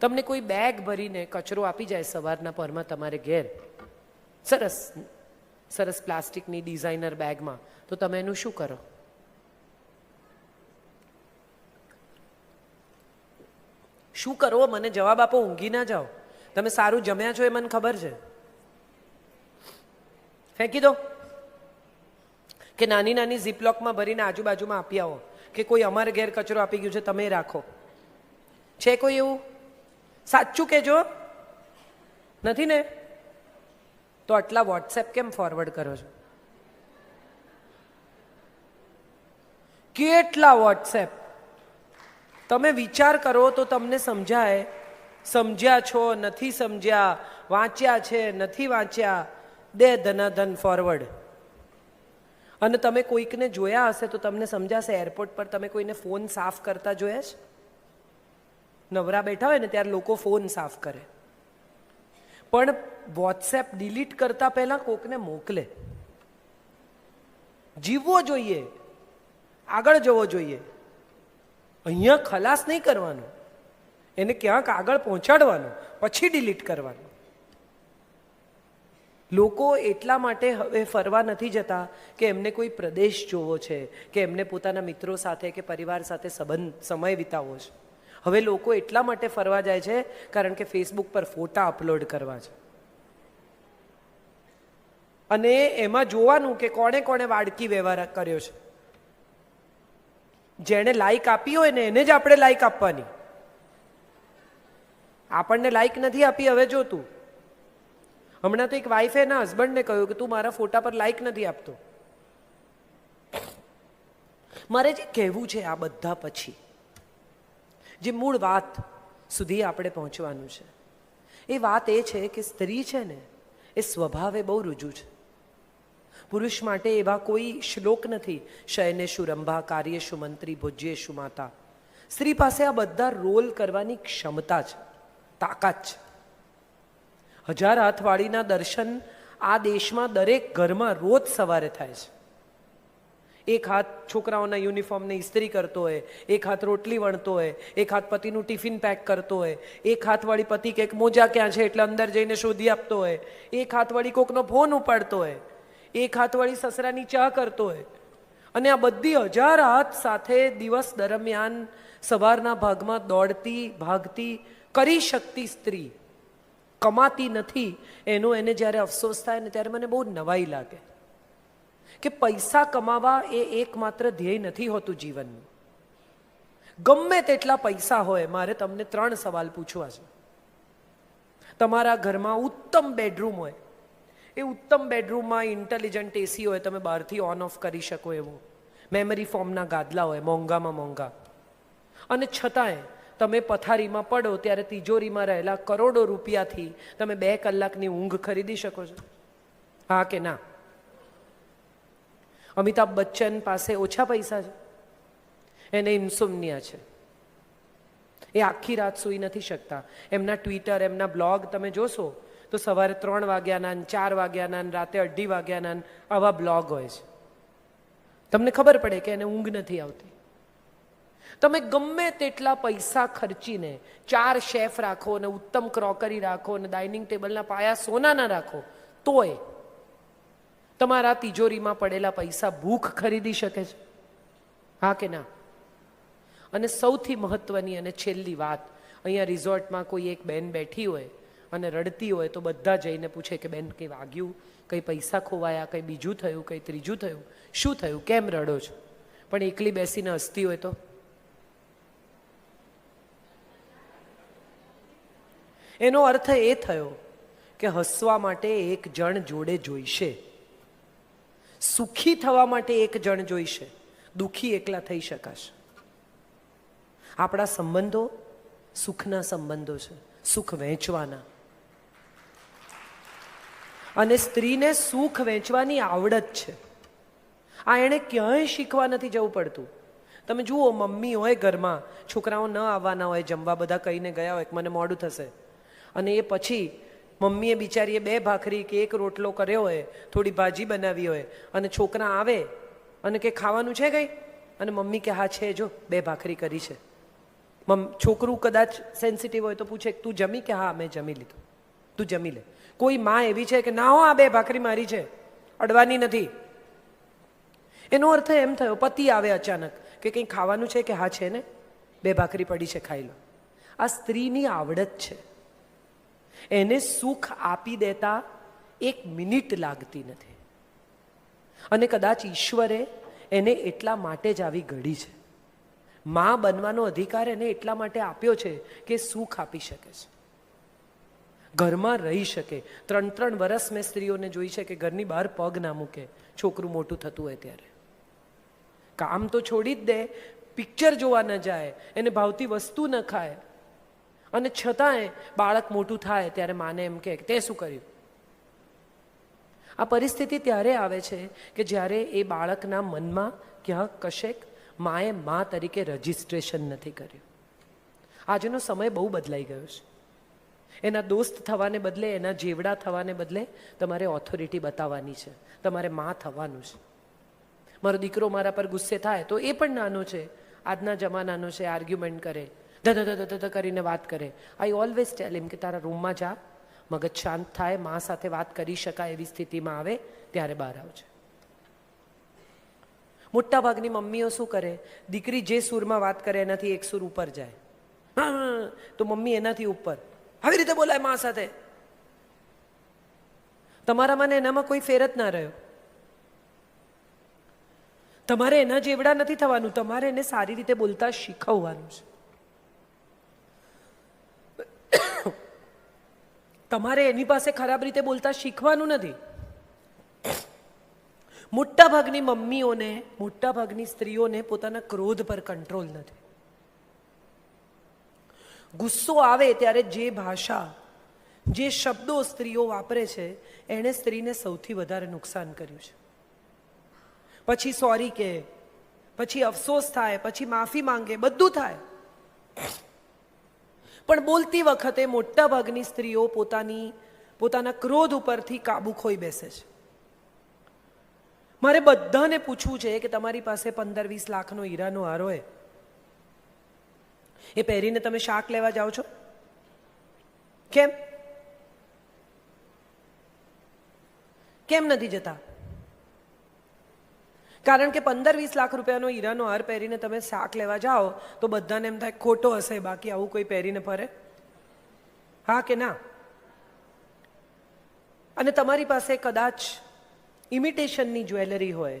તમને કોઈ બેગ ભરીને કચરો આપી જાય સવારના પરમાં તમારે ઘેર? સરસ સરસ પ્લાસ્ટિકની ડિઝાઇનર બેગમાં. તો તમે એનું શું કરો? શું કરો? મને જવાબ આપો, ઊંઘી ના જાઓ. તમે સારું જમ્યા છો એ મને ખબર છે. ફેંકી દો. કે નાની નાની ઝીપલોકમાં ભરીને આજુબાજુમાં આપી આવો. કે કોઈ અમારે ઘેર કચરો આપી ગયું છે, તમે રાખો. છે કોઈ એવું? સાચું કહેજો. નથી ને? તો આટલા વોટ્સએપ કેમ ફોરવર્ડ કરો છો? કેટલા વોટ્સએપ તમે વિચાર કરો તો તમને સમજાય. સમજ્યા છો, નથી સમજ્યા, વાંચ્યા છે, નથી વાંચ્યા, દે ધનાધન ફોરવર્ડ અને તમે કોઈકને જોયા હશે તો તમને સમજાશે એરપોર્ટ પર તમે કોઈને ફોન સાફ કરતા જોયા છે? નવરા બેઠા હોય ને ત્યારે લોકો ફોન સાફ કરે. પણ વોટ્સએપ ડિલીટ કરતા પહેલા કોકને મોકલે. જીવવો જોઈએ. આગળ જવો જોઈએ. અહીંયા ખલાસ નહીં કરવાનો. એને ક્યાંક આગળ પહોંચાડવાનું, પછી ડિલીટ કરવાનું. લોકો એટલા માટે હવે ફરવા નથી જતા કે એમને કોઈ પ્રદેશ જોવો છે, કે એમને પોતાના મિત્રો સાથે કે પરિવાર સાથે સંબંધ, સમય વિતાવવો છે. હવે લોકો એટલા માટે ફરવા જાય છે કારણ કે ફેસબુક પર ફોટા અપલોડ કરવા છે. અને એમાં જોવાનું કે કોણે કોણે વાડકી વ્યવહાર કર્યો છે. જેણે લાઈક આપી હોય ને એને જ આપણે લાઈક આપવાની. આપણને લાઈક નથી આપી, હવે જોતું હમણાં તો એક વાઈફે એના હસબન્ડને કહ્યું કે તું મારા ફોટા પર લાઈક નથી આપતો. મારે જે કહેવું છે આ બધા પછી. જે મૂળ વાત સુધી આપણે પહોંચવાનું છે. એ વાત એ છે કે સ્ત્રી છે ને, એ સ્વભાવે બહુ રુજુ છે. પુરુષ માટે એવા કોઈ શ્લોક નથી શયને શુરંભા શું મંત્રી ભોજ્યેશુ માતા. સ્ત્રી પાસે આ બધા રોલ કરવાની ક્ષમતા છે, તાકાત છે. હજાર હાથવાળીના દર્શન આ દેશમાં દરેક ઘરમાં રોજ સવારે થાય છે. એક હાથ છોકરાઓના યુનિફોર્મને ઇસ્ત્રી કરતો હોય, એક હાથ રોટલી વણતો હોય, એક હાથ પતિનું ટિફિન પેક કરતો હોય, એક હાથવાળી પતિ કંઈક મોજા ક્યાં છે એટલે અંદર જઈને શોધી આપતો હોય, એક હાથવાળી કોકનો ફોન ઉપાડતો હોય, એક હાથવાળી સસરાની ચા કરતો હોય. અને આ બધી હજાર હાથ સાથે દિવસ દરમિયાન સવારના ભાગમાં દોડતી, ભાગતી, કરી શકતી સ્ત્રી કમાતી નથી. એનો એને જ્યારે અફસોસ થાય ને ત્યારે મને બહુ નવાઈ લાગે. કે પૈસા કમાવા એ એકમાત્ર ધ્યેય નથી હોતું જીવનનું. ગમે તેટલા પૈસા હોય, મારે તમને ત્રણ સવાલ પૂછવા છે. તમારા ઘરમાં ઉત્તમ બેડરૂમ હોય, એ ઉત્તમ બેડરૂમમાં ઇન્ટેલિજન્ટ એસી હોય, તમે બહારથી ઓન ઓફ કરી શકો એવું. મેમરી ફોર્મના ગાદલા હોય, મોંઘામાં મોંઘા. અને છતાંય, તમે પથારીમાં પડો ત્યારે તિજોરીમાં રહેલા કરોડો રૂપિયાથી તમે બે કલાકની ઊંઘ ખરીદી શકો છો. હા કે ના? અમિતાભ બચ્ચન પાસે ઓછા પૈસા છે. એને ઇન્સોમનિયા છે. એ આખી રાત સૂઈ નથી શકતા. એમના ટ્વિટર, એમના બ્લોગ તમે જોશો તો સવારે ત્રણ વાગ્યાના ચાર વાગ્યાના રાતે અઢી વાગ્યાના આવા બ્લોગ હોય છે. તમને ખબર પડે કે એને ઊંઘ નથી આવતી. તમે ગમે તેટલા પૈસા ખર્ચીને ચાર શેફ રાખો ને ઉત્તમ ક્રોકરી રાખો ને ડાઇનિંગ ટેબલના પાયા સોનાના રાખો, તોય તમારા તિજોરીમાં પડેલા પૈસા ભૂખ ખરીદી શકે છે? હા કે ના? અને સૌથી મહત્વની અને છેલ્લી વાત, અહીંયા રિઝોર્ટમાં કોઈ એક બેન બેઠી હોય અને રડતી હોય તો બધા જઈને પૂછે કે, બેન, કંઈ વાગ્યું? કંઈ પૈસા ખોવાયા? કંઈ બીજું થયું? કંઈ ત્રીજું થયું? શું થયું? કેમ રડો છો? પણ એકલી બેસીને હસતી હોય તો? એનો અર્થ એ થયો કે હસવા માટે એક જણ જોડે જોઈશે. સુખી થવા માટે એક જણ જોઈશે. દુઃખી એકલા થઈ શકાશે. આપણા સંબંધો સુખના સંબંધો છે. સુખ વહેંચવાના. અને સ્ત્રીને સુખ વહેંચવાની આવડત છે. આ એણે ક્યાંય શીખવા નથી જવું પડતું. તમે જુઓ, મમ્મી હોય ઘરમાં, છોકરાઓ ન આવવાના હોય, જમવા બધા કહીને ગયા હોય મને મોડું થશે. અને એ પછી મમ્મીએ બિચારીએ બે ભાખરી કે એક રોટલો કર્યો હોય, થોડી ભાજી બનાવી હોય, અને છોકરા આવે અને કે ખાવાનું છે કંઈ? અને મમ્મી કે, હા, છે, જો, બે ભાખરી કરી છે. મમ, છોકરું કદાચ સેન્સિટિવ હોય તો પૂછે, તું જમી? કે, હા, મેં જમી લીધું. તું જમી લે. કોઈ માં એવી છે કે, ના હો, આ બે ભાખરી મારી છે. અડવાની નથી. એનો અર્થ એમ થયો, પતિ આવે અચાનક કે, કંઈ ખાવાનું છે? કે, હા, છે ને. બે ભાખરી પડી છે, ખાઈ લો. આ સ્ત્રીની આવડત છે. એને સુખ આપી દેતા એક મિનિટ લાગતી નથી. અને કદાચ ઈશ્વરે એને એટલા માટે જ આવી ઘડી છે. માં બનવાનો અધિકાર એને એટલા માટે આપ્યો છે કે સુખ આપી શકે છે. ઘરમાં રહી શકે. ત્રણ ત્રણ વર્ષ મેં સ્ત્રીઓને જોઈ છે કે ઘરની બહાર પગ ના મૂકે. છોકરું મોટું થતું હોય ત્યારે. કામ તો છોડી જ દે. પિક્ચર જોવા ન જાય. એને ભાવતી વસ્તુ ન ખાય. અને છતાંય બાળક મોટું થાય ત્યારે માને એમ કે તે શું કર્યું? આ પરિસ્થિતિ ત્યારે આવે છે કે જ્યારે એ બાળકના મનમાં ક્યાંક કશેક માએ મા તરીકે રજિસ્ટ્રેશન નથી કર્યું. આજનો સમય બહુ બદલાઈ ગયો છે. એના દોસ્ત થવાને બદલે, એના જેવડા થવાને બદલે તમારે ઓથોરિટી બતાવવાની છે. તમારે મા થવાનું છે. મારો દીકરો મારા પર ગુસ્સે થાય તો એ પણ નાનો છે. આજના જમાનાનો છે આર્ગ્યુમેન્ટ કરે. ધધ ધધ ધધ કરીને વાત કરે. આઈ ઓલવેઝ ટેલ એમ કે તારા રૂમમાં જા, મગજ શાંત થાય, મા સાથે વાત કરી શકાય એવી સ્થિતિમાં આવે, ત્યારે બહાર આવજે. મોટાભાગની મમ્મીઓ શું કરે? દીકરી જે સૂરમાં વાત કરે એનાથી એક સૂર ઉપર જાય. તો મમ્મી એનાથી ઉપર. આવી રીતે બોલાય મા સાથે. તમારામાં ને એનામાં કોઈ ફેર જ ના રહ્યો. તમારે એના જેવડા નથી થવાનું. તમારે એને સારી રીતે બોલતા શીખવવાનું છે. તમારે એની પાસે ખરાબ રીતે બોલતા શીખવાનું નથી. મોટાભાગની મમ્મીઓને, મોટાભાગની સ્ત્રીઓને પોતાના ક્રોધ પર કંટ્રોલ નથી. ગુસ્સો આવે ત્યારે જે ભાષા, જે શબ્દો સ્ત્રીઓ વાપરે છે, એણે સ્ત્રીને સૌથી વધારે નુકસાન કર્યું છે. પછી સોરી કે, પછી અફસોસ થાય, પછી માફી માંગે, બધું થાય. પણ બોલતી વખતે મોટાભાગની સ્ત્રીઓ પોતાની, પોતાના ક્રોધ ઉપરથી કાબુ ખોઈ બેસે છે. મારે બધાને પૂછવું છે કે તમારી પાસે પંદર વીસ લાખનો હીરાનો હારો હોય એ પહેરીને તમે શાક લેવા જાઓ છો? કેમ? કેમ નથી જતા? કારણ કે પંદર વીસ લાખ રૂપિયાનો હીરાનો હાર પહેરીને તમે શાક લેવા જાઓ, તો બધાને એમ થાય, ખોટો હશે, બાકી આવું કોઈ પહેરીને ફરે? હા કે ના? અને તમારી પાસે કદાચ ઇમિટેશનની જ્વેલરી હોય,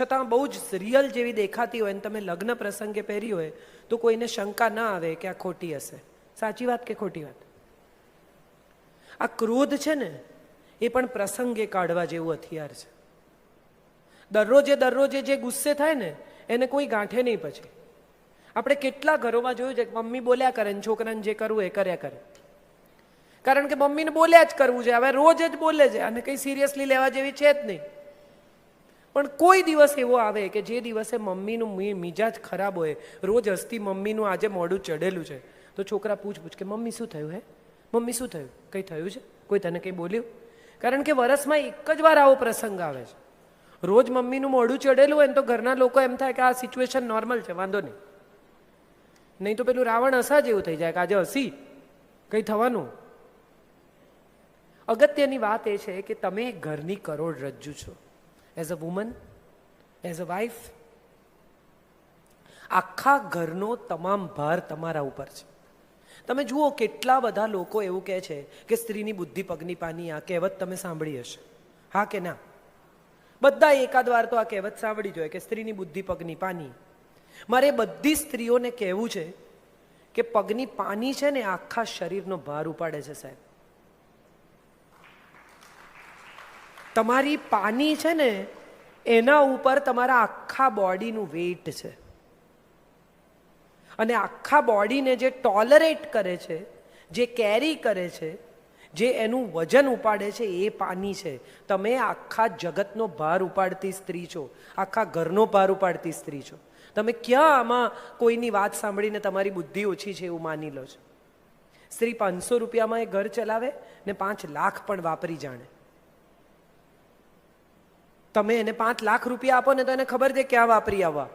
છતાં બહુ જ રિયલ જેવી દેખાતી હોય અને તમે લગ્ન પ્રસંગે પહેરી હોય, તો કોઈને શંકા ના આવે કે આ ખોટી હશે. સાચી વાત કે ખોટી વાત? આ ક્રોધ છે ને, એ પણ પ્રસંગે કાઢવા જેવું હથિયાર છે. દરરોજે દરરોજે જે ગુસ્સે થાય ને, એને કોઈ ગાંઠે નહીં પછી. આપણે કેટલા ઘરોમાં જોયું છે કે મમ્મી બોલ્યા કરે ને છોકરાને જે કરવું એ કર્યા કરે. કારણ કે મમ્મીને બોલ્યા જ કરવું છે, હવે રોજ જ બોલે છે અને કંઈ સિરિયસલી લેવા જેવી છે જ નહીં. પણ કોઈ દિવસ એવો આવે કે જે દિવસે મમ્મીનું મિજાજ ખરાબ હોય, રોજ હસતી મમ્મીનું આજે મોઢું ચડેલું છે, તો છોકરા પૂછ પૂછ કે મમ્મી શું થયું હે? મમ્મી શું થયું? કંઈ થયું છે? કોઈ તને કંઈ બોલ્યું? કારણ કે વરસમાં એક જ વાર આવો પ્રસંગ આવે છે. રોજ મમ્મીનું મોઢું ચડેલું હોય ને તો ઘરના લોકો એમ થાય કે આ સિચ્યુએશન નોર્મલ છે, વાંધો નહીં. નહીં તો પેલું રાવણ હસા જેવું થઈ જાય કે આજે હસી, કંઈ થવાનું. અગત્યની વાત એ છે કે તમે ઘરની કરોડ રજ્જુ છો. As a woman as a wife આખા ઘરનો તમામ ભાર તમારા ઉપર છે. તમે જુઓ કેટલા બધા લોકો એવું કહે છે કે સ્ત્રીની બુદ્ધિ પગની પાની આ કહેવત તમે સાંભળી હશે. હા કે ના? બધા એકાદ વાર તો આ કહેવત સાંભળી જોઈએ કે સ્ત્રીની બુદ્ધિ પગની પાની. મારે બધી સ્ત્રીઓને કહેવું છે કે પગની પાની છે ને આખા શરીરનો ભાર ઉપાડે છે સાહેબ. તમારી પાની છે ને એના ઉપર તમારા આખા બોડીનું વેઇટ છે. અને આખા બોડીને જે ટોલરેટ કરે છે, જે કેરી કરે છે જે એનું વજન ઉપાડે છે એ પાની છે. તમે આખા જગતનો ભાર ઉપાડતી સ્ત્રી છો. આખા ઘરનો ભાર ઉપાડતી સ્ત્રી છો. તમે ક્યાં આમાં કોઈની વાત સાંભળીને તમારી બુદ્ધિ ઓછી છે એવું માની લો છો? સ્ત્રી પાંચસો રૂપિયામાં એ ઘર ચલાવે ને પાંચ લાખ પણ વાપરી જાણે. તમે એને પાંચ લાખ રૂપિયા આપો ને તો એને ખબર છે ક્યાં વાપરી આવવા.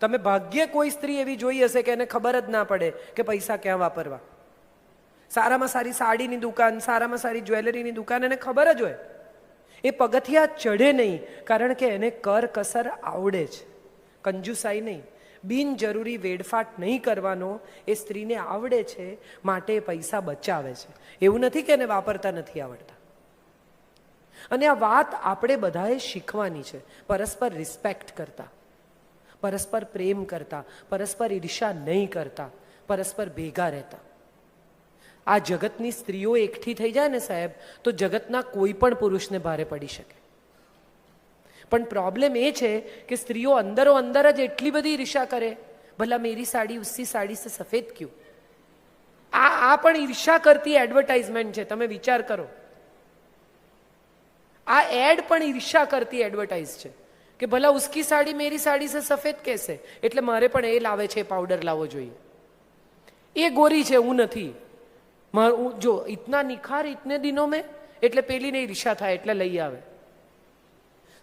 તમે ભાગ્યે કોઈ સ્ત્રી એવી જોઈ હશે કે એને ખબર જ ના પડે કે પૈસા ક્યાં વાપરવા. સારામાં સારી સાડીની દુકાન, સારામાં સારી જ્વેલરીની દુકાન એને ખબર જ હોય. એ પગથિયા ચઢે નહીં, કારણ કે એને કર કસર આવડે છે કંજુસાઈ નહીં. બિનજરૂરી વેડફાટ નહીં કરવાનો એ સ્ત્રીને આવડે છે, માટે પૈસા બચાવે છે. એવું નથી કે એને વાપરતા નથી આવડતા. અને આ વાત આપણે બધાએ શીખવાની છે. પરસ્પર રિસ્પેક્ટ કરતા. પરસ્પર પ્રેમ કરતા. પરસ્પર ઈર્ષા નહીં કરતા. પરસ્પર ભેગા રહેતા. આ જગતની સ્ત્રીઓ એકઠી થઈ જાય ને સાહેબ, તો જગતના કોઈ પણ પુરુષને ભારે પડી શકે. પણ પ્રોબ્લેમ એ છે કે સ્ત્રીઓ અંદરો અંદર જ એટલી બધી ઈર્ષા કરે, ભલા મેરી સાડી ઉસી સાડી સે સફેદ ક્યુ? આ આ પણ ઈર્ષા કરતી એડવર્ટાઇઝમેન્ટ છે, તમે વિચાર કરો. આ એડ પણ ઈર્ષા કરતી એડવર્ટાઇઝ છે, કે ભલા ઉસકી સાડી મેરી સાડી સે સફેદ કેસે? એટલે મારે પણ એ લાવે છે પાવડર લાવવો જોઈએ. એ ગોરી છે, હું નથી. મારું જો, ઇતના નિખાર ઇતને દિનો મેં, એટલે પેલીને ઈર્ષા થાય, એટલે લઈ આવે.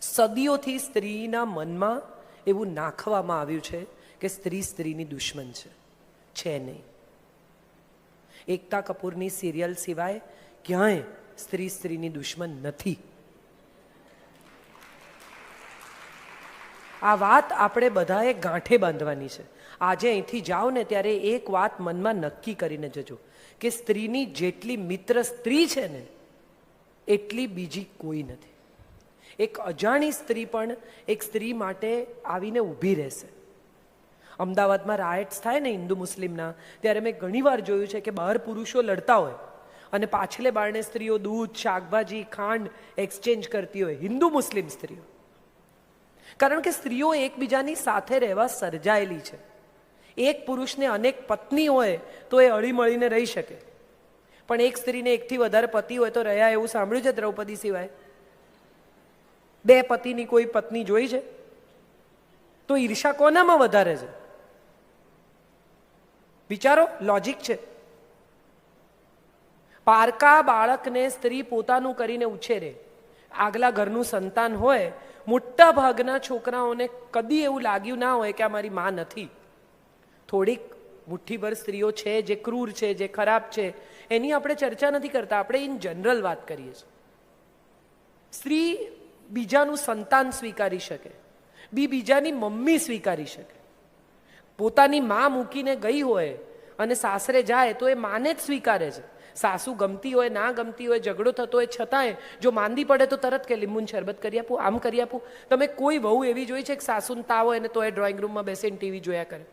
સદીઓથી સ્ત્રીના મનમાં એવું નાખવામાં આવ્યું છે કે સ્ત્રી સ્ત્રીની દુશ્મન છે. છે નહીં. એકતા કપૂરની સિરિયલ સિવાય ક્યાંય સ્ત્રી સ્ત્રીની દુશ્મન નથી. આ વાત આપણે બધાએ ગાંઠે બાંધવાની છે. આજે અહીંથી જાઓ ને ત્યારે એક વાત મનમાં નક્કી કરીને જજો કે સ્ત્રીની જેટલી મિત્ર સ્ત્રી છે ને, એટલી બીજી કોઈ નથી. એક અજાણી સ્ત્રી પણ એક સ્ત્રી માટે આવીને ઊભી રહેશે. અમદાવાદમાં રાયટ્સ થાય ને હિન્દુ મુસ્લિમના, ત્યારે મેં ઘણીવાર જોયું છે કે બહાર પુરુષો લડતા હોય અને પાછલે બારણે સ્ત્રીઓ દૂધ, શાકભાજી, ખાંડ એક્સચેન્જ કરતી હોય. હિન્દુ મુસ્લિમ સ્ત્રીઓ. કારણ કે સ્ત્રીઓ એકબીજાની સાથે રહેવા સર્જાયેલી છે. એક પુરુષને અનેક પત્ની હોય તો એ અળીમળીને રહી શકે. પણ એક સ્ત્રીને એકથી વધારે પતિ હોય તો રહ્યા એવું સાંભળ્યું છે દ્રૌપદી સિવાય? બે પતિની કોઈ પત્ની જોઈ છે? તો ઈર્ષા કોનામાં વધારે છે? વિચારો લોજિક છે. પારકા બાળકને સ્ત્રી પોતાનું કરીને ઉછેરે. આગલા ઘરનું સંતાન હોય મોટા ભાગના છોકરાઓને કદી એવું લાગ્યું ના હોય કે આ મારી માં નથી. થોડીક મુઠ્ઠીભર સ્ત્રીઓ છે, જે ક્રૂર છે, જે ખરાબ છે, એની આપણે ચર્ચા નથી કરતા. આપણે ઇન જનરલ વાત કરીએ છીએ. સ્ત્રી બીજાનું સંતાન સ્વીકારી શકે. બી બીજાની મમ્મી સ્વીકારી શકે. પોતાની માં મૂકીને ગઈ હોય અને સાસરે જાય તો એ માને જ સ્વીકારે છે. સાસુ ગમતી હોય, ના ગમતી હોય, ઝઘડો થતો હોય, છતાંય જો માંદી પડે તો તરત કે લીંબુન શરબત કરી આપું, આમ કરી આપું. તમે કોઈ વહુ એવી જોઈ છે કે સાસુને તાવ હોય ને તો એ ડ્રોઈંગ રૂમમાં બેસીને ટીવી જોયા કરે.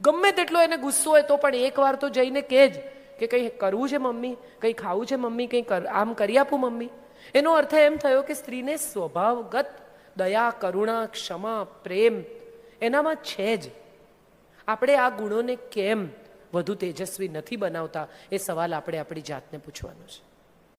ગમે તેટલો એને ગુસ્સો હોય તો પણ એકવાર તો જઈને કહેજ કે કંઈ કરવું છે મમ્મી, કંઈ ખાવું છે મમ્મી, કંઈ કર, આમ કરી આપું મમ્મી. એનો અર્થ એમ થયો કે સ્ત્રીને સ્વભાવગત દયા, કરુણા, ક્ષમા, પ્રેમ એનામાં છે જ. આપણે આ ગુણોને કેમ વધુ તેજસ્વી નથી બનાવતા એ સવાલ આપણે આપણી જાતને પૂછવાનો છે.